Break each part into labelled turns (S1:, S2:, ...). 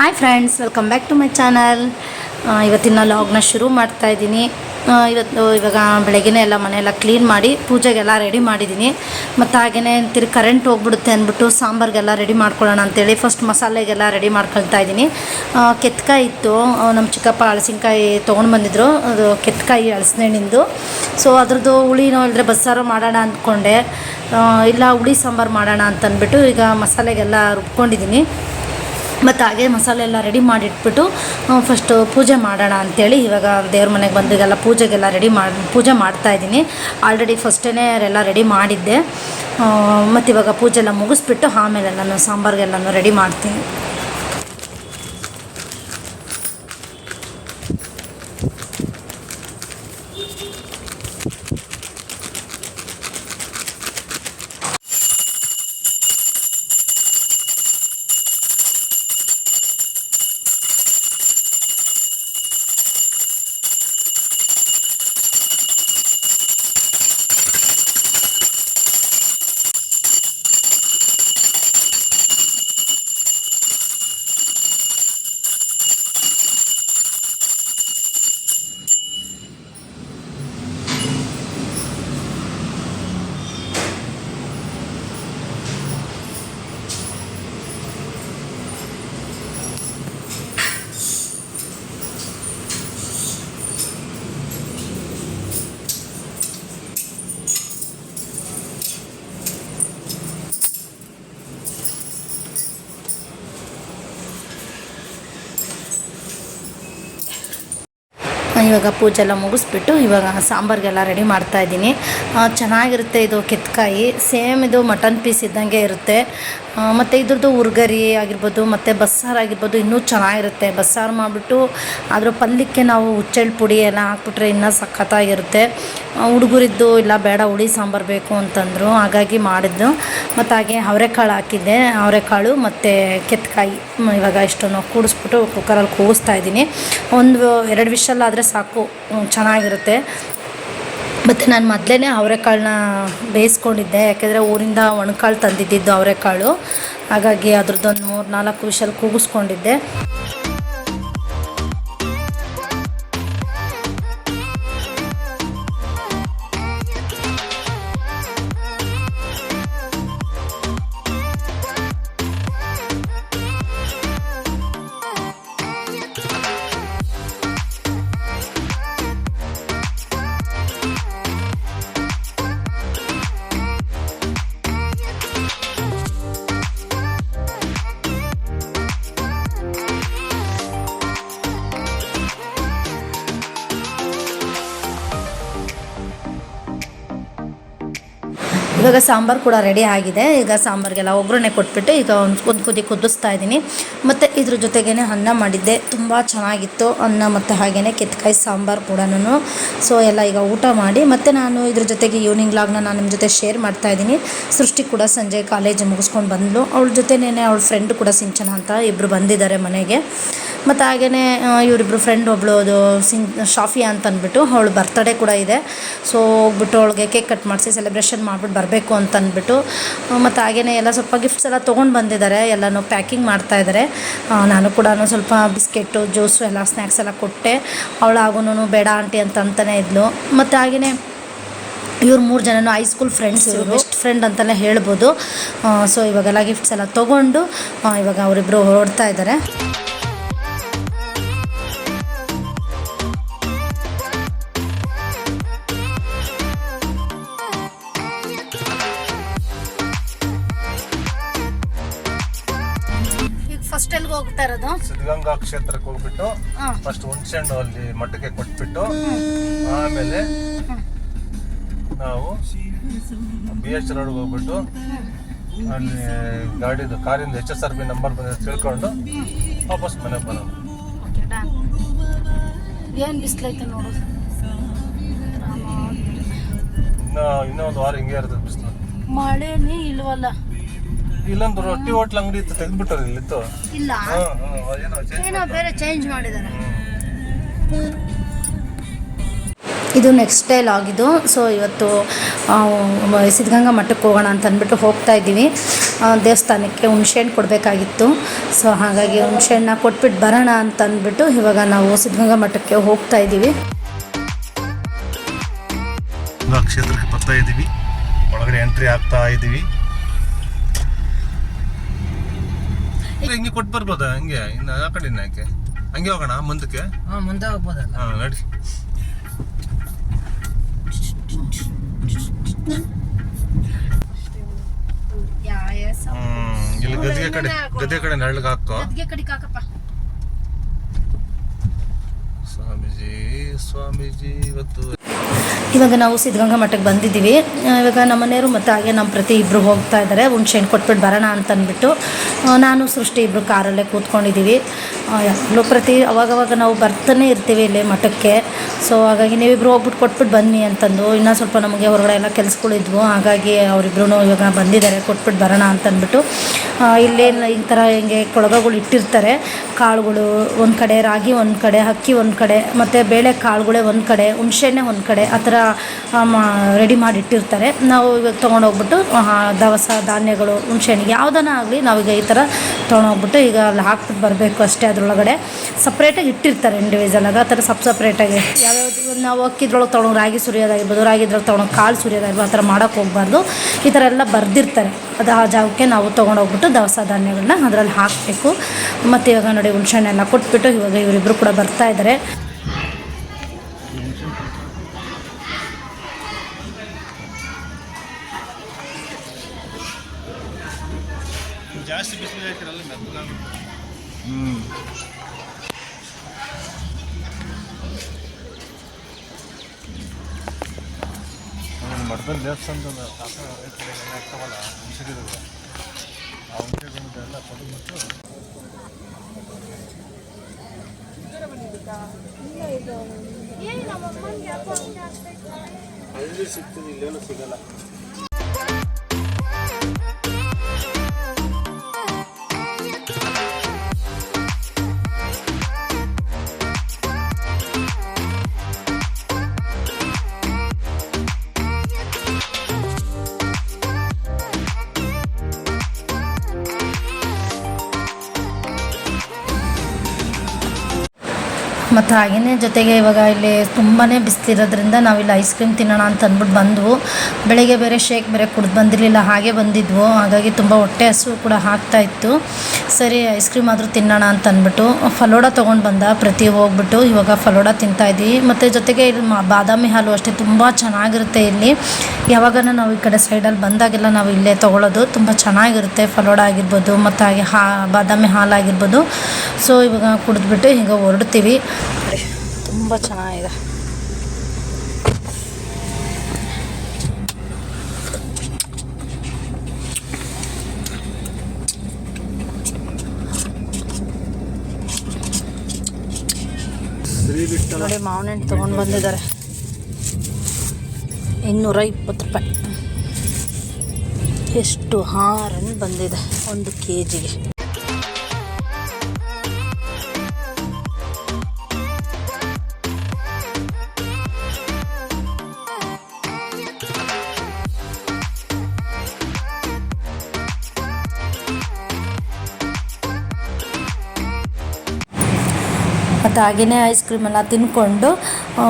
S1: Hi friends welcome back to my channel ಇವತ್ತಿನ ಲಾಗ್ನ ಶುರು ಮಾಡ್ತಾ ಇದ್ದೀನಿ. ಇವತ್ತು, ಇವಾಗ ಬೆಳಗ್ಗೆನೇ ಎಲ್ಲ ಮನೆಯೆಲ್ಲ ಕ್ಲೀನ್ ಮಾಡಿ ಪೂಜೆಗೆಲ್ಲ ರೆಡಿ ಮಾಡಿದ್ದೀನಿ. ಮತ್ತು ಹಾಗೆಯೇ ತಿರುಗಿ ಕರೆಂಟ್ ಹೋಗ್ಬಿಡುತ್ತೆ ಅಂದ್ಬಿಟ್ಟು ಸಾಂಬಾರಿಗೆಲ್ಲ ರೆಡಿ ಮಾಡ್ಕೊಳ್ಳೋಣ ಅಂತೇಳಿ ಫಸ್ಟ್ ಮಸಾಲೆಗೆಲ್ಲ ರೆಡಿ ಮಾಡ್ಕೊಳ್ತಾ ಇದ್ದೀನಿ. ಕೆತ್ತಕಾಯಿ ಇತ್ತು. ನಮ್ಮ ಚಿಕ್ಕಪ್ಪ ಹಳಸಿನ್ಕಾಯಿ ತೊಗೊಂಡು ಬಂದಿದ್ರು. ಅದು ಕೆತ್ಕಾಯಿ ಹಳಸಿನಣ್ಣಿಂದು ಸೊ ಅದ್ರದ್ದು ಹುಳಿನೋ ಇಲ್ಲದ್ರೆ ಬಸ್ಸಾರು ಮಾಡೋಣ ಅಂದ್ಕೊಂಡೆ. ಇಲ್ಲ ಹುಳಿ ಸಾಂಬಾರು ಮಾಡೋಣ ಅಂತಂದ್ಬಿಟ್ಟು ಈಗ ಮಸಾಲೆಗೆಲ್ಲ ರುಬ್ಕೊಂಡಿದ್ದೀನಿ. ಮತ್ತು ಹಾಗೆ ಮಸಾಲೆ ಎಲ್ಲ ರೆಡಿ ಮಾಡಿಟ್ಬಿಟ್ಟು ಫಸ್ಟು ಪೂಜೆ ಮಾಡೋಣ ಅಂಥೇಳಿ ಇವಾಗ ದೇವ್ರ ಮನೆಗೆ ಬಂದು ಈಗೆಲ್ಲ ಪೂಜೆಗೆಲ್ಲ ರೆಡಿ ಮಾಡಿ, ಪೂಜೆ ಮಾಡ್ತಾ ಇದ್ದೀನಿ. ಆಲ್ರೆಡಿ ಫಸ್ಟೇ ಎಲ್ಲ ರೆಡಿ ಮಾಡಿದ್ದೆ. ಮತ್ತು ಇವಾಗ ಪೂಜೆ ಎಲ್ಲ ಮುಗಿಸ್ಬಿಟ್ಟು ಆಮೇಲೆ ನಾನು ಸಾಂಬಾರಿಗೆಲ್ಲನೂ ರೆಡಿ ಮಾಡ್ತೀನಿ. ಇವಾಗ ಪೂಜೆ ಎಲ್ಲ ಮುಗಿಸ್ಬಿಟ್ಟು ಇವಾಗ ಸಾಂಬಾರ್ಗೆಲ್ಲ ರೆಡಿ ಮಾಡ್ತಾ ಇದ್ದೀನಿ. ಆ, ಚೆನ್ನಾಗಿರುತ್ತೆ ಇದು ಕೆತ್ಕಾಯಿ. ಸೇಮ್ ಇದು ಮಟನ್ ಪೀಸ್ ಇದ್ದಂಗೆ ಇರುತ್ತೆ. ಮತ್ತು ಇದ್ರದ್ದು ಉರ್ಗರಿ ಆಗಿರ್ಬೋದು, ಮತ್ತು ಬಸ್ಸಾರು ಆಗಿರ್ಬೋದು ಇನ್ನೂ ಚೆನ್ನಾಗಿರುತ್ತೆ. ಬಸ್ಸಾರು ಮಾಡಿಬಿಟ್ಟು ಅದರ ಪಲ್ಯಕ್ಕೆ ನಾವು ಹುಚ್ಚೆಳ್ಳು ಪುಡಿ ಎಲ್ಲ ಹಾಕ್ಬಿಟ್ರೆ ಇನ್ನೂ ಸಖತ್ತಾಗಿರುತ್ತೆ. ಹುಡುಗರಿದ್ದು ಇಲ್ಲ, ಬೇಡ, ಹುಳಿ, ಸಾಂಬಾರು ಬೇಕು ಅಂತಂದರು. ಹಾಗಾಗಿ ಮಾಡಿದ್ದು. ಮತ್ತು ಹಾಗೆ ಅವರೆಕಾಳು ಹಾಕಿದ್ದೆ. ಅವರೆಕಾಳು ಮತ್ತು ಕೆತ್ತಕಾಯಿ ಇವಾಗ ಇಷ್ಟನ್ನು ಕೂಡಿಸ್ಬಿಟ್ಟು ಕುಕ್ಕರಲ್ಲಿ ಕೂಗಿಸ್ತಾ ಇದ್ದೀನಿ. ಒಂದು, ಎರಡು ವಿಷಲ್ಲಾದರೆ ಸಾಕು. ಚೆನ್ನಾಗಿರುತ್ತೆ. ಮತ್ತು ನಾನು ಮೊದಲೇ ಅವರೆಕಾಳನ್ನ ಬೇಯಿಸ್ಕೊಂಡಿದ್ದೆ, ಯಾಕೆಂದರೆ ಊರಿಂದ ಒಣಕಾಳು ತಂದಿದ್ದಿದ್ದು ಅವರೆಕಾಳು ಹಾಗಾಗಿ ಅದ್ರದ್ದೊಂದು ಮೂರು ನಾಲ್ಕು ವಿಷಲ್ ಕೂಗಿಸ್ಕೊಂಡಿದ್ದೆ. ಇವಾಗ ಸಾಂಬಾರು ಕೂಡ ರೆಡಿ ಆಗಿದೆ. ಈಗ ಸಾಂಬಾರಿಗೆಲ್ಲ ಒಗ್ಗರಣೆ ಕೊಟ್ಬಿಟ್ಟು ಈಗ ಒಂದು ಕುದ್ದು ಕುದಿ ಕುದಿಸ್ತಾ ಇದ್ದೀನಿ. ಮತ್ತು ಇದ್ರ ಜೊತೆಗೇ ಅನ್ನ ಮಾಡಿದ್ದೆ. ತುಂಬ ಚೆನ್ನಾಗಿತ್ತು ಅನ್ನ ಮತ್ತು ಹಾಗೆಯೇ ಕೆತ್ತಕಾಯಿ ಸಾಂಬಾರು ಕೂಡ ನಾನು ಸೊ ಎಲ್ಲ ಈಗ ಊಟ ಮಾಡಿ ಮತ್ತು ನಾನು ಇದ್ರ ಜೊತೆಗೆ ಈವ್ನಿಂಗ್ ಲಾಗ್ನ ನಾನು ನಿಮ್ಮ ಜೊತೆ ಶೇರ್ ಮಾಡ್ತಾ ಇದ್ದೀನಿ. ಸೃಷ್ಟಿ ಕೂಡ ಸಂಜೆ ಕಾಲೇಜ್ ಮುಗಿಸ್ಕೊಂಡು ಬಂದಳು ಅವಳ ಜೊತೆನೇ ಅವಳ ಫ್ರೆಂಡ್ ಕೂಡ ಸಿಂಚನ ಅಂತ ಇಬ್ಬರು ಬಂದಿದ್ದಾರೆ ಮನೆಗೆ. ಮತ್ತು ಹಾಗೆಯೇ ಇವರಿಬ್ಬರು ಫ್ರೆಂಡ್ ಒಬ್ಳು ಅದು ಸಿನ್ ಶಾಫಿಯಾ ಅಂತ ಅಂದ್ಬಿಟ್ಟು ಅವಳು ಬರ್ತಡೇ ಕೂಡ ಇದೆ. ಸೊ ಹೋಗ್ಬಿಟ್ಟು ಅವಳಿಗೆ ಕೇಕ್ ಕಟ್ ಮಾಡಿಸಿ ಸೆಲೆಬ್ರೇಷನ್ ಮಾಡಿಬಿಟ್ಟು ಬರಬೇಕು ಅಂತ ಅಂದ್ಬಿಟ್ಟು ಮತ್ತು ಹಾಗೆಯೇ ಎಲ್ಲ ಸ್ವಲ್ಪ ಗಿಫ್ಟ್ಸ್ ಎಲ್ಲ ತೊಗೊಂಡು ಬಂದಿದ್ದಾರೆ ಎಲ್ಲನೂ ಪ್ಯಾಕಿಂಗ್ ಮಾಡ್ತಾ ಇದ್ದಾರೆ. ನಾನು ಕೂಡ ಸ್ವಲ್ಪ ಬಿಸ್ಕೆಟ್ಟು ಜ್ಯೂಸು ಎಲ್ಲ ಸ್ನ್ಯಾಕ್ಸ್ ಎಲ್ಲ ಕೊಟ್ಟೆ. ಅವಳಾಗೂ ಬೇಡ ಆಂಟಿ ಅಂತ ಅಂತಲೇ ಇದ್ಲು. ಮತ್ತು ಹಾಗೆಯೇ ಇವ್ರು ಮೂರು ಜನನು ಹೈಸ್ಕೂಲ್ ಫ್ರೆಂಡ್ಸ್ ಇವರು. ಬೆಸ್ಟ್ ಫ್ರೆಂಡ್ ಅಂತಲೇ ಹೇಳ್ಬೋದು. ಸೊ ಇವಾಗೆಲ್ಲ ಗಿಫ್ಟ್ಸ್ ಎಲ್ಲ ತೊಗೊಂಡು ಇವಾಗ ಅವರಿಬ್ಬರು ಹೊರಡ್ತಾ ಇದ್ದಾರೆ.
S2: ಸಿದ್ಧಗಂಗಾ ಕ್ಷೇತ್ರಕ್ಕೆ ಹೋಗ್ಬಿಟ್ಟು ಫಸ್ಟ್ ಹುಣ್ಸೆಹಣ್ಣು ಅಲ್ಲಿ ಮಠಕ್ಕೆ ಕೊಟ್ಬಿಟ್ಟು ಆಮೇಲೆ ನಾವು ಬಿ ಎಚ್ ರೋಡ್ಗೆ ಹೋಗ್ಬಿಟ್ಟು ಅಲ್ಲಿ ಗಾಡಿದು ಕಾರಿಂದ H S R B number ಬಂದ ತಿಳ್ಕೊಂಡು ವಾಪಸ್ ಮನೆಗೆ ಬರೋದು
S1: ಏನು ಬಿಸಿಲೈತೆ ನೋಡು.
S2: ಇನ್ನೂ ಒಂದು ವಾರ ಹಿಂಗೆ ಇರ್ತದೆ ಬಿಸಿಲು.
S1: ಮಳೆನೇ ಇಲ್ವಲ್ಲ.
S2: ಇಲ್ಲೊಂದು ರೊಟ್ಟಿ ಹೋಟ್ಲ್ ಅಂಗಡಿ ಇತ್ತು ತೆಗೆದ್ಬಿಟ್ಟವ್ರು ಇಲ್ಲಿತ್ತು
S1: ಇಲ್ಲ?
S2: ಹಾಂ ಹಾಂ ಏನೋ change
S1: ಏನೋ ಬೇರೆ ಚೇಂಜ್ ಮಾಡಿದ್ದಾರೆ. ಇದು ನೆಕ್ಸ್ಟ್ ಡೇ ಆಗಿದ್ದು ಸೊ ಇವತ್ತು ಆ, ಸಿದ್ಧಗಂಗಾ ಮಠಕ್ಕೆ ಹೋಗೋಣ ಅಂತ ಅಂದ್ಬಿಟ್ಟು ಹೋಗ್ತಾ ಇದ್ದೀವಿ. ಆ, ದೇವಸ್ಥಾನಕ್ಕೆ ಹುಣ್ಸೆಹಣ್ಣು ಕೊಡಬೇಕಾಗಿತ್ತು. ಸೊ ಹಾಗಾಗಿ ಹುಣ್ಸೆಹಣ್ಣ ಕೊಟ್ಬಿಟ್ಟು ಬರೋಣ ಅಂತ ಅಂದ್ಬಿಟ್ಟು ಇವಾಗ ನಾವು ಸಿದ್ಧಗಂಗಾ ಮಠಕ್ಕೆ ಹೋಗ್ತಾ ಇದ್ದೀವಿ.
S2: ಕ್ಷೇತ್ರಕ್ಕೆ ಬರ್ತಾ ಇದ್ದೀವಿ. ಒಳಗಡೆ ಎಂಟ್ರಿ ಆಗ್ತಾ ಇದ್ದೀವಿ. ಹಿಂಗೆ ಕೊಟ್ಟು ಬರ್ಬೋದಾ? ಹಂಗೆ ಇನ್ನು ಆ ಕಡೆ ಯಾಕೆ? ಹಂಗೆ ಹೋಗೋಣ ಮುಂದಕ್ಕೆ?
S3: ಹಾ ಮುಂದೆ ಹೋಗ್ಬೋದಲ್ಲ.
S2: ಹಾಂ ನಡಿ ಹ್ಮ್ ಇಲ್ಲಿ ಗದ್ಗೆ ಕಡೆ ಗದ್ದೆ ಕಡೆ ನೆರಳಿಗೆ ಹಾಕೋ. ಸ್ವಾಮೀಜಿ ಸ್ವಾಮೀಜಿ ಇವತ್ತು
S1: ಇವಾಗ ನಾವು ಸಿದ್ಧಗಂಗಾ ಮಠಕ್ಕೆ ಬಂದಿದ್ದೀವಿ. ಇವಾಗ ನಮ್ಮ ಮನೆಯವರು ಮತ್ತು ಹಾಗೆ ನಮ್ಮ ಪ್ರತಿ ಇಬ್ಬರು ಹೋಗ್ತಾ ಇದ್ದಾರೆ ಹುಣ್ಸೆಹಣ್ಣು ಕೊಟ್ಬಿಟ್ಟು ಬರೋಣ ಅಂತ ಅಂದ್ಬಿಟ್ಟು ನಾನು ಸೃಷ್ಟಿ ಇಬ್ಬರು ಕಾರಲ್ಲೇ ಕೂತ್ಕೊಂಡಿದ್ದೀವಿ. ಯಾವಾಗಲೂ ಪ್ರತಿ ಅವಾಗವಾಗ ನಾವು ಬರ್ತಾನೆ ಇರ್ತೀವಿ ಇಲ್ಲಿ ಮಠಕ್ಕೆ. ಸೊ ಹಾಗಾಗಿ ನೀವಿಬ್ಬರು ಹೋಗ್ಬಿಟ್ಟು ಕೊಟ್ಬಿಟ್ಟು ಬನ್ನಿ ಅಂತಂದು. ಇನ್ನೂ ಸ್ವಲ್ಪ ನಮಗೆ ಹೊರಗಡೆ ಎಲ್ಲ ಕೆಲಸಗಳಿದ್ವು ಹಾಗಾಗಿ ಅವರಿಬ್ರು ಇವಾಗ ಬಂದಿದ್ದಾರೆ. ಕೊಟ್ಬಿಟ್ಟು ಬರೋಣ ಅಂತಂದ್ಬಿಟ್ಟು. ಇಲ್ಲೇನು ಈ ಥರ ಹಿಂಗೆ ಕೊಳಗಗಳು ಇಟ್ಟಿರ್ತಾರೆ. ಕಾಳುಗಳು ಒಂದು ಕಡೆ, ರಾಗಿ ಒಂದು ಕಡೆ, ಅಕ್ಕಿ ಒಂದು ಕಡೆ, ಮತ್ತು ಬೇಳೆ ಕಾಳುಗಳೇ ಒಂದು ಕಡೆ, ಹುಣಸೆಹಣ್ಣೆ ಒಂದು ಕಡೆ, ಆ ಥರ ರೆಡಿ ಮಾಡಿ ಇಟ್ಟಿರ್ತಾರೆ. ನಾವು ಇವಾಗ ತೊಗೊಂಡೋಗ್ಬಿಟ್ಟು ದವಸ, ಧಾನ್ಯಗಳು, ಹುಣಸೆಹಣ್ಣಿಗೆ ಯಾವುದನ್ನ ಆಗಲಿ ನಾವೀಗ ಈ ಥರ ತೊಗೊಂಡೋಗ್ಬಿಟ್ಟು ಈಗ ಅಲ್ಲಿ ಹಾಕ್ಬಿಟ್ಟು ಬರಬೇಕು ಅಷ್ಟೇ. ಅದರೊಳಗಡೆ ಸಪ್ರೇಟಾಗಿ ಇಟ್ಟಿರ್ತಾರೆ ಇಂಡಿವಿಜುವಲಾಗಿ ಆ ಥರ ಸಪ್ ಸಪ್ರೇಟಾಗಿ ಯಾವ್ಯಾವ್ದು ನಾವು ಅಕ್ಕಿದ್ರೊಳಗೆ ತೊಗೊಂಡು ರಾಗಿ ಸುರಿಯೋದಾಗಿರ್ಬೋದು ರಾಗಿದ್ರೊಳಗೆ ತೊಗೊಂಡು ಕಾಲು ಸುರಿಯೋದಾಗಿರ್ಬೋದು ಆ ಥರ ಮಾಡೋಕ್ಕೆ ಹೋಗ್ಬಾರ್ದು. ಈ ಥರ ಎಲ್ಲ ಬರೆದಿರ್ತಾರೆ. ಅದು ಆ ಜಾಗಕ್ಕೆ ನಾವು ತೊಗೊಂಡೋಗ್ಬಿಟ್ಟು ದವಸ ಧಾನ್ಯಗಳನ್ನ ಅದರಲ್ಲಿ ಹಾಕಬೇಕು. ಮತ್ತು ಇವಾಗ ನೋಡಿ ಹುಣ್ಸೆಹಣ್ಣೆಲ್ಲ ಕೊಟ್ಬಿಟ್ಟು ಇವಾಗ ಇವರಿಬ್ಬರು ಕೂಡ ಬರ್ತಾ ಇದ್ದಾರೆ
S2: ಮಠದಲ್ಲಿ ರೈತರಿಗೆ ಇರ್ತಾವಲ್ಲ ಹುಣಸೆಗಿಡಗಳು ಆ ಹುಣಸೆಗಿಡದೆಲ್ಲ ತೆಗೆದ್ಬಿಟ್ಟು ಅಲ್ಲಿ ಸಿಗ್ತದೆ ಇಲ್ಲೇನು ಸಿಗಲ್ಲ.
S1: ಮತ್ತು ಹಾಗೆಯೇ ಜೊತೆಗೆ ಇವಾಗ ಇಲ್ಲಿ ತುಂಬಾ ಬಿಸಿಲಿರೋದ್ರಿಂದ ನಾವಿಲ್ಲಿ ಐಸ್ ಕ್ರೀಮ್ ತಿನ್ನೋಣ ಅಂತ ಅಂದ್ಬಿಟ್ಟು ಬಂದವು. ಬೆಳಗ್ಗೆ ಬೇರೆ ಶೇಕ್ ಬೇರೆ ಕುಡ್ದು ಬಂದಿರಲಿಲ್ಲ, ಹಾಗೆ ಬಂದಿದ್ವು. ಹಾಗಾಗಿ ತುಂಬ ಹೊಟ್ಟೆ ಹಸು ಕೂಡ ಆಗ್ತಾ ಇತ್ತು. ಸರಿ ಐಸ್ ಕ್ರೀಮ್ ಆದರೂ ತಿನ್ನೋಣ ಅಂತ ಅಂದ್ಬಿಟ್ಟು ಫಲೋಡ ತೊಗೊಂಡು ಬಂದ. ಪ್ರತಿ ಹೋಗ್ಬಿಟ್ಟು ಇವಾಗ ಫಲೋಡ ತಿಂತಾ ಇದ್ದೀವಿ. ಮತ್ತು ಜೊತೆಗೆ ಇಲ್ಲಿ ಬಾದಾಮಿ ಹಾಲು ಅಷ್ಟೇ ತುಂಬ ಚೆನ್ನಾಗಿರುತ್ತೆ ಇಲ್ಲಿ. ಯಾವಾಗನ ನಾವು ಈ ಕಡೆ ಸೈಡಲ್ಲಿ ಬಂದಾಗೆಲ್ಲ ನಾವು ಇಲ್ಲೇ ತೊಗೊಳ್ಳೋದು ತುಂಬ ಚೆನ್ನಾಗಿರುತ್ತೆ ಫಲೋಡ ಆಗಿರ್ಬೋದು, ಮತ್ತು ಹಾಗೆ ಹಾ, ಬಾದಾಮಿ ಹಾಲು ಆಗಿರ್ಬೋದು. ಸೊ ಇವಾಗ ಕುಡಿದ್ಬಿಟ್ಟು ಈಗ ಹೊರಡ್ತೀವಿ. ತುಂಬ ಚೆನ್ನಾಗಿದೆ. ನೋಡಿ, ಮಾವಿನ ಹಣ್ಣು ತೊಗೊಂಡು ಬಂದಿದ್ದಾರೆ. ಇನ್ನೂರ ಇಪ್ಪತ್ತು ರೂಪಾಯಿ. ಎಷ್ಟು ಹಾರನ್ನು ಬಂದಿದೆ, ಒಂದು ಕೆ ಜಿಗೆ ಮತ್ತು ಹಾಗೆಯೇ ಐಸ್ ಕ್ರೀಮ್ ಎಲ್ಲ ತಿಂದ್ಕೊಂಡು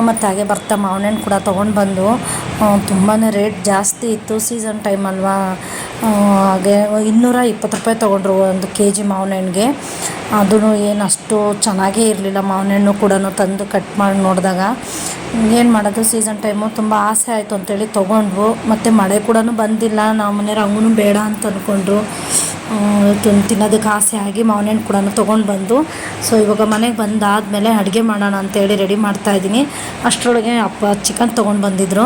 S1: ಮತ್ತು ಹಾಗೆ ಬರ್ತಾ ಮಾವಿನ ಕೂಡ ತೊಗೊಂಡು ಬಂದು ತುಂಬಾ ರೇಟ್ ಜಾಸ್ತಿ ಇತ್ತು ಸೀಸನ್ ಟೈಮ್ ಅಲ್ವಾ? ಹಾಗೆ ಇನ್ನೂರ ಇಪ್ಪತ್ತು ರೂಪಾಯಿ ತೊಗೊಂಡ್ರು ಒಂದು ಕೆ ಜಿ ಮಾವಿನ ಹಣ್ಣಿಗೆ ಅದೂ ಏನು ಅಷ್ಟು ಚೆನ್ನಾಗೇ ಇರಲಿಲ್ಲ ಮಾವಿನ ಹಣ್ಣು ಕೂಡ ತಂದು ಕಟ್ ಮಾಡಿ ನೋಡಿದಾಗ. ಏನು ಮಾಡೋದು ಸೀಸನ್ ಟೈಮು ತುಂಬ ಆಸೆ ಆಯಿತು ಅಂತೇಳಿ ತೊಗೊಂಡ್ರು. ಮತ್ತು ಮಳೆ ಕೂಡ ಬಂದಿಲ್ಲ ನಮ್ಮ ಮನೆಯವ್ರು ಹಂಗೂ ಬೇಡ ಅಂತ ಅಂದ್ಕೊಂಡ್ರು ತಿನ್ನೋದಕ್ಕೆ ಆಸೆ ಆಗಿ ಮಾವಿನ ಹಣ್ಣು ಕೂಡ ತೊಗೊಂಡು ಬಂದು ಸೊ ಇವಾಗ ಮನೆಗೆ ಬಂದಾದಮೇಲೆ ಅಡುಗೆ ಮಾಡೋಣ ಅಂತೇಳಿ ರೆಡಿ ಮಾಡ್ತಾಯಿದ್ದೀನಿ ಅಷ್ಟರೊಳಗೆ ಅಪ್ಪ ಚಿಕನ್ ತೊಗೊಂಡು ಬಂದಿದ್ದರು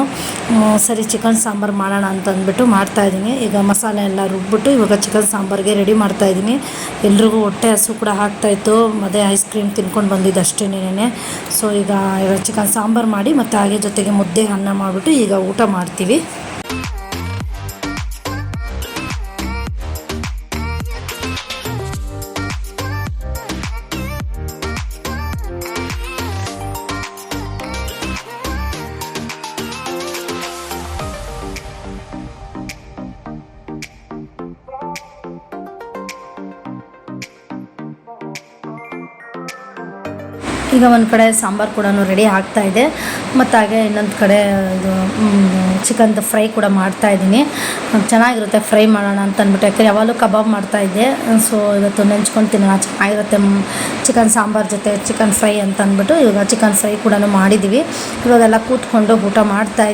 S1: ಸರಿ ಚಿಕನ್ ಸಾಂಬಾರು ಮಾಡೋಣ ಅಂತ ಅಂದ್ಬಿಟ್ಟು ಮಾಡ್ತಾಯಿದ್ದೀನಿ ಈಗ ಮಸಾಲೆ ಎಲ್ಲ ರುಬ್ಬಿಟ್ಟು ಇವಾಗ ಚಿಕನ್ ಸಾಂಬಾರಿಗೆ ರೆಡಿ ಮಾಡ್ತಾಯಿದ್ದೀನಿ ಎಲ್ರಿಗೂ ಹೊಟ್ಟೆ ಹಸು ಕೂಡ ಹಾಕ್ತಾಯಿತ್ತು ಮತ್ತು ಐಸ್ ಕ್ರೀಮ್ ತಿನ್ಕೊಂಡು ಬಂದಿದ್ದು ಅಷ್ಟೇ ನೆನೆ ಸೊ ಈಗ ಚಿಕನ್ ಸಾಂಬಾರು ಮಾಡಿ ಮತ್ತು ಹಾಗೆ ಜೊತೆಗೆ ಮುದ್ದೆ ಅನ್ನ ಮಾಡಿಬಿಟ್ಟು ಈಗ ಊಟ ಮಾಡ್ತೀವಿ. ಈಗ ಒಂದು ಕಡೆ ಸಾಂಬಾರು ಕೂಡ ರೆಡಿ ಆಗ್ತಾ ಇದೆ. ಮತ್ತು ಹಾಗೆ ಇನ್ನೊಂದು ಕಡೆ ಇದು ಚಿಕನ್ದು ಫ್ರೈ ಕೂಡ ಮಾಡ್ತಾ ಇದ್ದೀನಿ. ಚೆನ್ನಾಗಿರುತ್ತೆ ಫ್ರೈ ಮಾಡೋಣ ಅಂತ ಅಂದ್ಬಿಟ್ಟು. ಯಾಕೆ ಯಾವಾಗಲೂ ಕಬಾಬ್ ಮಾಡ್ತಾ ಇದ್ದೆ. ಸೊ ಇವತ್ತು ನೆಂಚ್ಕೊಂಡು ತಿನ್ನೋಣ. ಚೆನ್ನಾಗಿರುತ್ತೆ ಚಿಕನ್ ಸಾಂಬಾರು ಜೊತೆ ಚಿಕನ್ ಫ್ರೈ ಅಂತ ಅಂದ್ಬಿಟ್ಟು ಇವಾಗ ಚಿಕನ್ ಫ್ರೈ ಕೂಡ ಮಾಡಿದ್ದೀವಿ ಇವಾಗೆಲ್ಲ ಕೂತ್ಕೊಂಡು ಊಟ ಮಾಡ್ತಾ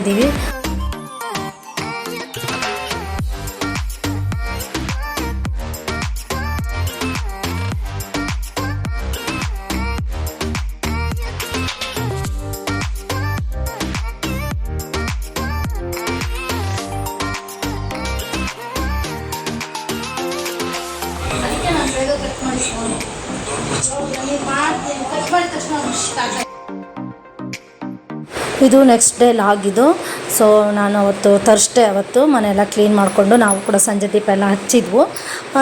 S1: ಇದು ನೆಕ್ಸ್ಟ್ ಡೇ ಲಾಗಿದ್ದು ಸೊ ನಾನು ಅವತ್ತು ಥರ್ಸ್ಡೇ ಅವತ್ತು ಮನೆಯೆಲ್ಲ ಕ್ಲೀನ್ ಮಾಡಿಕೊಂಡು ನಾವು ಕೂಡ ಸಂಜೆ ದೀಪ ಎಲ್ಲ ಹಚ್ಚಿದ್ವು.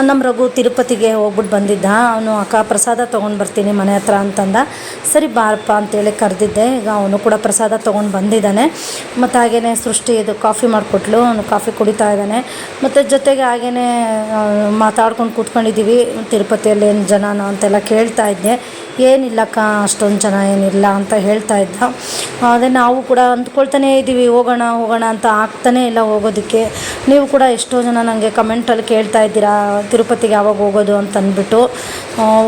S1: ನಮ್ಮ ರಘು ತಿರುಪತಿಗೆ ಹೋಗ್ಬಿಟ್ಟು ಬಂದಿದ್ದ. ಅವನು, ಅಕ್ಕ, ಪ್ರಸಾದ ತೊಗೊಂಡು ಬರ್ತೀನಿ ಮನೆ ಹತ್ರ ಅಂತಂದ. ಸರಿ, ಬಾರಪ್ಪ ಅಂತೇಳಿ ಕರೆದಿದ್ದೆ. ಈಗ ಅವನು ಕೂಡ ಪ್ರಸಾದ ತೊಗೊಂಡು ಬಂದಿದ್ದಾನೆ. ಮತ್ತು ಹಾಗೆಯೇ ಸೃಷ್ಟಿ ಇದು ಕಾಫಿ ಮಾಡಿಕೊಟ್ಲು. ಅವನು ಕಾಫಿ ಕುಡಿತಾ ಇದ್ದಾನೆ. ಮತ್ತು ಜೊತೆಗೆ ಹಾಗೆಯೇ ಮಾತಾಡ್ಕೊಂಡು ಕೂತ್ಕೊಂಡಿದ್ದೀವಿ ತಿರುಪತಿಯಲ್ಲಿ ಏನು ಜನನ ಅಂತೆಲ್ಲ ಕೇಳ್ತಾ ಇದ್ದೆ. ಏನಿಲ್ಲಕ್ಕ, ಅಷ್ಟೊಂದು ಜನ ಏನಿಲ್ಲ ಅಂತ ಹೇಳ್ತಾ ಇದ್ದ. ಅದೇ ನಾವು ಕೂಡ ಅಂದ್ಕೊಳ್ತಾನೇ ಇದ್ದೀವಿ, ಹೋಗೋಣ ಹೋಗೋಣ ಅಂತ ಆಗ್ತಾನೇ ಇಲ್ಲ ಹೋಗೋದಕ್ಕೆ. ನೀವು ಕೂಡ ಎಷ್ಟೋ ಜನ ನನಗೆ ಕಮೆಂಟಲ್ಲಿ ಕೇಳ್ತಾ ಇದ್ದೀರಾ, ತಿರುಪತಿಗೆ ಯಾವಾಗ ಹೋಗೋದು ಅಂತ ಅಂದ್ಬಿಟ್ಟು.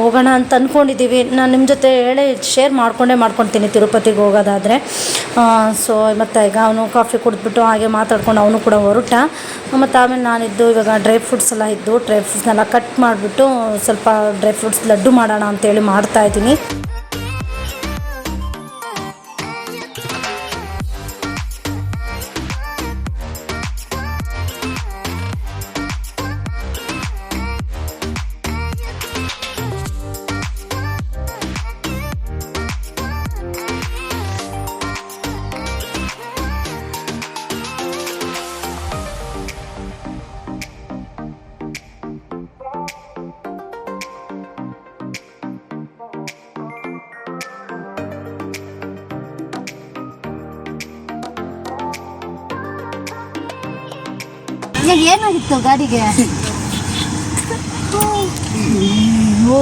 S1: ಹೋಗೋಣ ಅಂತ ಅಂದ್ಕೊಂಡಿದ್ದೀವಿ ನಾನು ನಿಮ್ಮ ಜೊತೆ ಹೇಳಿ ಶೇರ್ ಮಾಡಿಕೊಂಡೇ ಮಾಡ್ಕೊತೀನಿ ತಿರುಪತಿಗೆ ಹೋಗೋದಾದರೆ. ಸೊ ಮತ್ತು ಈಗ ಅವನು ಕಾಫಿ ಕುಡಿದ್ಬಿಟ್ಟು ಹಾಗೆ ಮಾತಾಡ್ಕೊಂಡು ಅವನು ಕೂಡ ಹೊರಟ. ಮತ್ತು ಆಮೇಲೆ ನಾನಿದ್ದು ಇವಾಗ ಡ್ರೈ ಫ್ರೂಟ್ಸ್ ಎಲ್ಲ ಇದ್ದು ಡ್ರೈ ಫ್ರೂಟ್ಸ್ನೆಲ್ಲ ಕಟ್ ಮಾಡಿಬಿಟ್ಟು ಸ್ವಲ್ಪ ಡ್ರೈ ಫ್ರೂಟ್ಸ್ ಲಡ್ಡು ಮಾಡೋಣ ಅಂತೇಳಿ ಮಾಡ್ತಾ ಏನಾಗಿತ್ತು ಗಾಡಿಗೆ? ಓ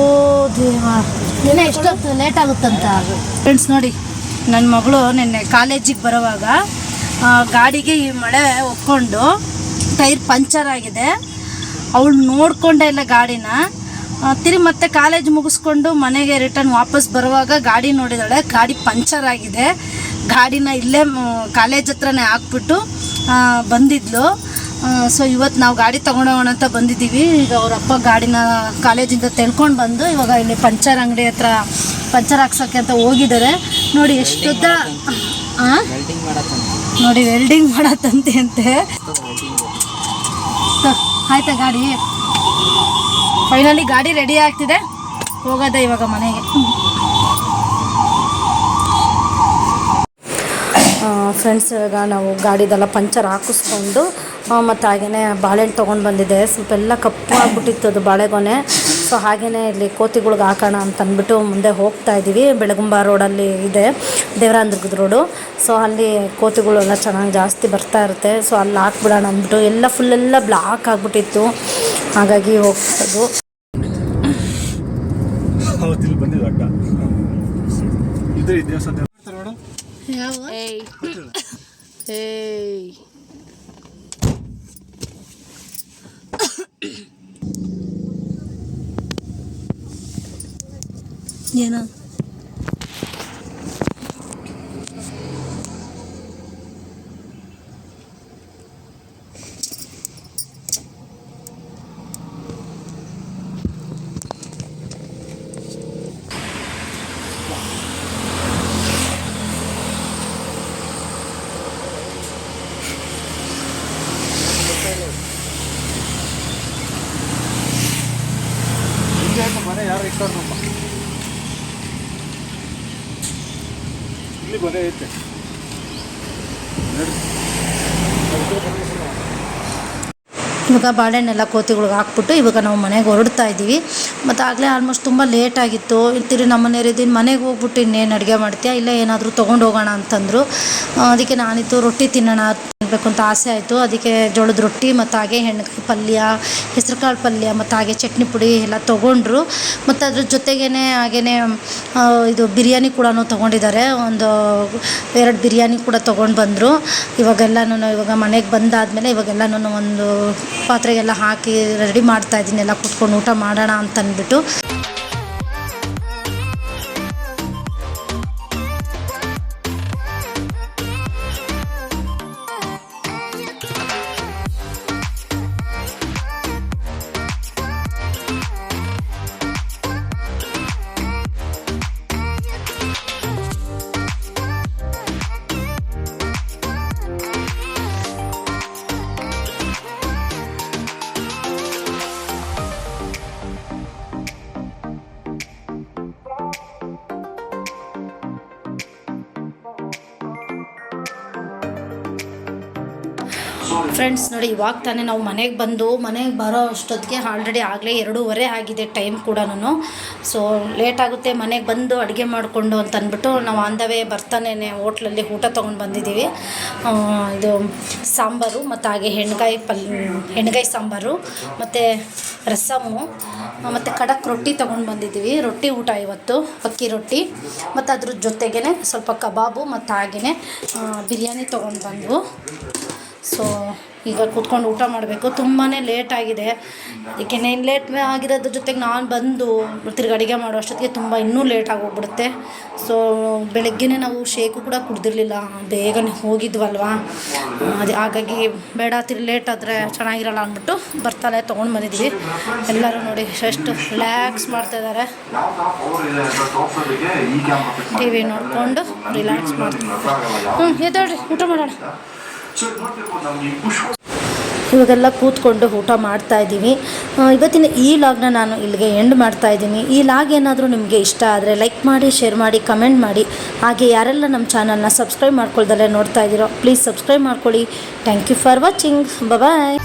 S1: ಎಷ್ಟೊತ್ತು ಲೇಟ್ ಆಗುತ್ತಂತ? ಫ್ರೆಂಡ್ಸ್ ನೋಡಿ ನನ್ನ ಮಗಳು ನಿನ್ನೆ ಕಾಲೇಜಿಗೆ ಬರೋವಾಗ ಗಾಡಿಗೆ ಈ ಮಳೆ ಒಪ್ಕೊಂಡು ಟೈರ್ ಪಂಚರ್ ಆಗಿದೆ. ಅವಳು ನೋಡ್ಕೊಂಡೇ ಇಲ್ಲ ಗಾಡಿನ. ತಿರುಗಿ ಮತ್ತೆ ಕಾಲೇಜ್ ಮುಗಿಸ್ಕೊಂಡು ಮನೆಗೆ ರಿಟರ್ನ್ ವಾಪಸ್ ಬರುವಾಗ ಗಾಡಿ ನೋಡಿದಾಳೆ. ಗಾಡಿ ಪಂಚರ್ ಆಗಿದೆ. ಗಾಡಿನ ಇಲ್ಲೇ ಕಾಲೇಜ್ ಹತ್ರನೇ ಹಾಕ್ಬಿಟ್ಟು ಬಂದಿದ್ಲು. ಸೊ ಇವತ್ತು ನಾವು ಗಾಡಿ ತೊಗೊಂಡೋಗೋಣ ಅಂತ ಬಂದಿದ್ದೀವಿ. ಈಗ ಅವರಪ್ಪ ಅಪ್ಪ ಗಾಡಿನ ಕಾಲೇಜಿಂದ ತೆಳ್ಕೊಂಡು ಬಂದು ಇವಾಗ ಇಲ್ಲಿ ಪಂಚರ್ ಅಂಗಡಿ ಹತ್ರ ಪಂಚರ್ ಹಾಕ್ಸೋಕ್ಕೆ ಅಂತ ಹೋಗಿದ್ದಾರೆ. ನೋಡಿ?
S3: ವೆಲ್ಡಿಂಗ್ ಮಾಡತ್ತಂತ.
S1: ನೋಡಿ ವೆಲ್ಡಿಂಗ್ ಮಾಡತ್ತಂತೆ ಅಂತೆ. ಆಯ್ತಾ ಗಾಡಿ? ಫೈನಲಿ ಗಾಡಿ ರೆಡಿ ಆಗ್ತಿದೆ. ಹೋಗೋದೆ ಇವಾಗ ಮನೆಗೆ. ಫ್ರೆಂಡ್ಸ್ ಇವಾಗ ನಾವು ಗಾಡಿದೆಲ್ಲ ಪಂಚರ್ ಹಾಕಿಸ್ಕೊಂಡು ಮತ್ತು ಹಾಗೆಯೇ ಬಾಳೆಹಣ್ಣು ತೊಗೊಂಡು ಬಂದಿದ್ದೆ. ಸ್ವಲ್ಪ ಎಲ್ಲ ಕಪ್ಪು ಆಗಿಬಿಟ್ಟಿತ್ತು ಅದು ಬಾಳೆಗೊನೆ. ಸೊ ಹಾಗೆಯೇ ಇಲ್ಲಿ ಕೋತಿಗಳ್ಗೆ ಹಾಕೋಣ ಅಂತ ಅಂದ್ಬಿಟ್ಟು ಮುಂದೆ ಹೋಗ್ತಾ ಇದ್ದೀವಿ. ಬೆಳಗುಂಬ ರೋಡಲ್ಲಿ ಇದೆ ದೇವರಾಂಧ್ರದ ರೋಡು ಸೊ ಅಲ್ಲಿ ಕೋತಿಗಳೆಲ್ಲ ಚೆನ್ನಾಗಿ ಜಾಸ್ತಿ ಬರ್ತಾ ಇರುತ್ತೆ. ಸೊ ಅಲ್ಲಿ ಹಾಕ್ಬಿಡೋಣ ಅಂದ್ಬಿಟ್ಟು ಎಲ್ಲ ಫುಲ್ಲೆಲ್ಲ ಬ್ಲಾಕ್ ಆಗಿಬಿಟ್ಟಿತ್ತು. ಹಾಗಾಗಿ ಹೋಗ್ತದ್ದು
S2: ಅವತ್ತು ಇಲ್ಲಿ ಬಂದಿದ್ದು ಅಡ್ಡ ಇದು ಈ ದೇವಸ್ಥಾನ ನೋಡು
S1: ಏನೋ
S2: ಇಲ್ಲಿ ಯಾಕೆ ಮನೆ ಯಾರು ಇಟ್ಕೊಂಡ್ರಪ್ಪ ಇಲ್ಲಿ ಮನೆ ಐತೆ
S1: ಇವಾಗ ಬಾಳೆಹಣ್ಣೆಲ್ಲ ಕೋತಿಗಳಿಗೆ ಹಾಕ್ಬಿಟ್ಟು ಇವಾಗ ನಾವು ಮನೆಗೆ ಹೊರಡ್ತಾ ಇದ್ದೀವಿ ಮತ್ತು ಆಗಲೇ ಆಲ್ಮೋಸ್ಟ್ ತುಂಬ ಲೇಟ್ ಆಗಿತ್ತು. ತಿರು ನಮ್ಮ ಮನೆಯವ್ರಿದ್ದೀನಿ ಮನೆಗೆ ಹೋಗ್ಬಿಟ್ಟು ಇನ್ನೇನು ಅಡುಗೆ ಮಾಡ್ತೀಯಾ? ಇಲ್ಲ ಏನಾದರೂ ತೊಗೊಂಡು ಹೋಗೋಣ ಅಂತಂದರು. ಅದಕ್ಕೆ ನಾನಿತ್ತು ರೊಟ್ಟಿ ತಿನ್ನೋಣ ತಿನ್ನಬೇಕು ಅಂತ ಆಸೆ ಆಯಿತು. ಅದಕ್ಕೆ ಜೋಳದ ರೊಟ್ಟಿ ಮತ್ತು ಹಾಗೆ ಹೆಣ್ಣುಕಾಯಿ ಪಲ್ಯ, ಹೆಸರುಕಾಳು ಪಲ್ಯ ಮತ್ತು ಹಾಗೆ ಚಟ್ನಿ ಪುಡಿ ಎಲ್ಲ ತೊಗೊಂಡ್ರು. ಮತ್ತು ಅದ್ರ ಜೊತೆಗೇ ಹಾಗೇ ಇದು ಬಿರಿಯಾನಿ ಕೂಡ ತೊಗೊಂಡಿದ್ದಾರೆ. ಒಂದು ಎರಡು ಬಿರಿಯಾನಿ ಕೂಡ ತೊಗೊಂಡು ಬಂದರು. ಇವಾಗೆಲ್ಲನೂ ಇವಾಗ ಮನೆಗೆ ಬಂದಾದಮೇಲೆ ಇವಾಗೆಲ್ಲನೂ ಒಂದು ಪಾತ್ರೆಗೆಲ್ಲ ಹಾಕಿ ರೆಡಿ ಮಾಡ್ತಾ ಇದ್ದೀನಿ. ಎಲ್ಲ ಕುತ್ಕೊಂಡು ಊಟ ಮಾಡೋಣ ಅಂತ ಅಂದ್ಬಿಟ್ಟು ಫ್ರೆಂಡ್ಸ್ ನೋಡಿ, ಇವಾಗ ತಾನೇ ನಾವು ಮನೆಗೆ ಬಂದು, ಮನೆಗೆ ಬರೋ ಅಷ್ಟೊತ್ತಿಗೆ ಆಲ್ರೆಡಿ ಆಗಲೇ ಎರಡೂವರೆ ಆಗಿದೆ ಟೈಮ್ ಕೂಡ ನಾನು ಸೊ ಲೇಟ್ ಆಗುತ್ತೆ, ಮನೆಗೆ ಬಂದು ಅಡುಗೆ ಮಾಡಿಕೊಂಡು ಅಂತ ಅಂದ್ಬಿಟ್ಟು ನಾವು ಆನ್ ದ ವೇ ಬರ್ತಾನೆ ಹೋಟ್ಲಲ್ಲಿ ಊಟ ತೊಗೊಂಡು ಬಂದಿದ್ದೀವಿ. ಇದು ಸಾಂಬಾರು ಮತ್ತು ಹಾಗೆ ಹೆಣ್ಗಾಯಿ ಪಲ್, ಹೆಣ್ಗಾಯಿ ಸಾಂಬಾರು, ಮತ್ತು ರಸಮ್ಮು ಮತ್ತು ಖಡಕ್ ರೊಟ್ಟಿ ತೊಗೊಂಡು ಬಂದಿದ್ದೀವಿ. ರೊಟ್ಟಿ ಊಟ ಇವತ್ತು, ಅಕ್ಕಿ ರೊಟ್ಟಿ, ಮತ್ತು ಅದ್ರ ಜೊತೆಗೇ ಸ್ವಲ್ಪ ಕಬಾಬು ಮತ್ತು ಹಾಗೆಯೇ ಬಿರಿಯಾನಿ ತೊಗೊಂಡು ಬಂದ್ವು. ಸೊ ಈಗ ಕೂತ್ಕೊಂಡು ಊಟ ಮಾಡಬೇಕು. ತುಂಬಾ ಲೇಟ್ ಅದಕ್ಕೆ ಏನು ಲೇಟ್ ಆಗಿರೋದ್ರ ಜೊತೆಗೆ ನಾನು ಬಂದು ತಿರ್ಗಿ ಅಡುಗೆ ಮಾಡೋ ಅಷ್ಟೊತ್ತಿಗೆ ತುಂಬ ಇನ್ನೂ ಲೇಟ್ ಆಗೋಗ್ಬಿಡುತ್ತೆ ಸೊ ಬೆಳಗ್ಗೆನೇ ನಾವು ಶೇಕು ಕೂಡ ಕುಡ್ದಿರಲಿಲ್ಲ. ಬೇಗನೆ ಹೋಗಿದ್ವಲ್ವಾ? ಅದು, ಹಾಗಾಗಿ ಬೇಡ, ತಿರ್ಗಿ ಲೇಟ್ ಆದರೆ ಚೆನ್ನಾಗಿರಲ್ಲ ಅಂದ್ಬಿಟ್ಟು ಬರ್ತಾನೆ ತೊಗೊಂಡು ಬಂದಿದ್ವಿ. ಎಲ್ಲರೂ ನೋಡಿ ಎಷ್ಟು ರಿಲ್ಯಾಕ್ಸ್ ಮಾಡ್ತಾಯಿದ್ದಾರೆ ಟಿ ವಿ ನೋಡಿಕೊಂಡು ರಿಲ್ಯಾಕ್ಸ್ ಮಾಡ್ತಾರೆ ಹ್ಞೂ ಎದ್ದಾಳ್ರಿ, ಊಟ ಮಾಡೋಣ. ಇವಾಗೆಲ್ಲ ಕೂತ್ಕೊಂಡು ಊಟ ಮಾಡ್ತಾ ಇದ್ದೀವಿ. ಇವತ್ತಿನ ಈ ಲಾಗ್ನ ನಾನು ಇಲ್ಲಿಗೆ ಎಂಡ್ ಮಾಡ್ತಾ ಇದ್ದೀನಿ. ಈ ಲಾಗ್ ಏನಾದರೂ ನಿಮಗೆ ಇಷ್ಟ ಆದರೆ ಲೈಕ್ ಮಾಡಿ ಶೇರ್ ಮಾಡಿ ಕಮೆಂಟ್ ಮಾಡಿ. ಹಾಗೆ ಯಾರೆಲ್ಲ ನಮ್ಮ ಚಾನಲ್ನ ಸಬ್ಸ್ಕ್ರೈಬ್ ಮಾಡ್ಕೊಳ್ದಲ್ಲೇ ನೋಡ್ತಾ ಇದ್ದೀರೋ ಪ್ಲೀಸ್ ಸಬ್ಸ್ಕ್ರೈಬ್ ಮಾಡ್ಕೊಳ್ಳಿ. Thank you for watching bye